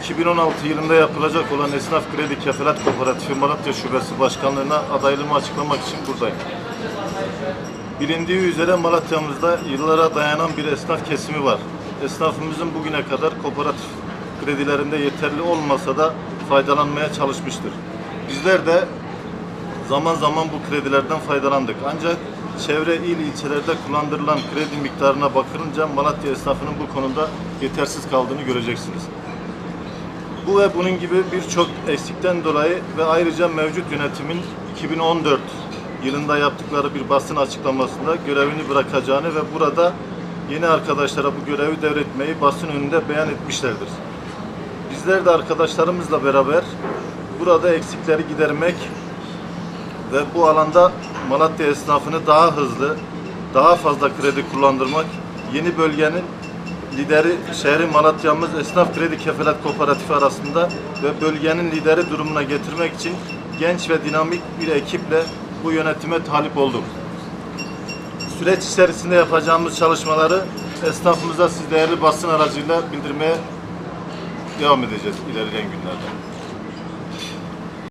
2016 yılında yapılacak olan Esnaf Kredi Kefalet Kooperatifi Malatya Şubesi Başkanlığı'na adaylığımı açıklamak için buradayım. Bilindiği üzere Malatya'mızda yıllara dayanan bir esnaf kesimi var. Esnafımızın bugüne kadar kooperatif kredilerinde yeterli olmasa da faydalanmaya çalışmıştır. Bizler de zaman zaman bu kredilerden faydalandık. Ancak çevre il ilçelerde kullandırılan kredi miktarına bakılınca Malatya esnafının bu konuda yetersiz kaldığını göreceksiniz. Bu ve bunun gibi birçok eksikten dolayı ve ayrıca mevcut yönetimin 2014 yılında yaptıkları bir basın açıklamasında görevini bırakacağını ve burada yeni arkadaşlara bu görevi devretmeyi basın önünde beyan etmişlerdir. Bizler de arkadaşlarımızla beraber burada eksikleri gidermek ve bu alanda Malatya esnafını daha hızlı, daha fazla kredi kullandırmak, yeni bölgenin lideri şehri Malatya'mız Esnaf Kredi Kefalet Kooperatifi arasında ve bölgenin lideri durumuna getirmek için genç ve dinamik bir ekiple bu yönetime talip olduk. Süreç içerisinde yapacağımız çalışmaları esnafımıza siz değerli basın aracıyla bildirmeye devam edeceğiz ilerleyen günlerde.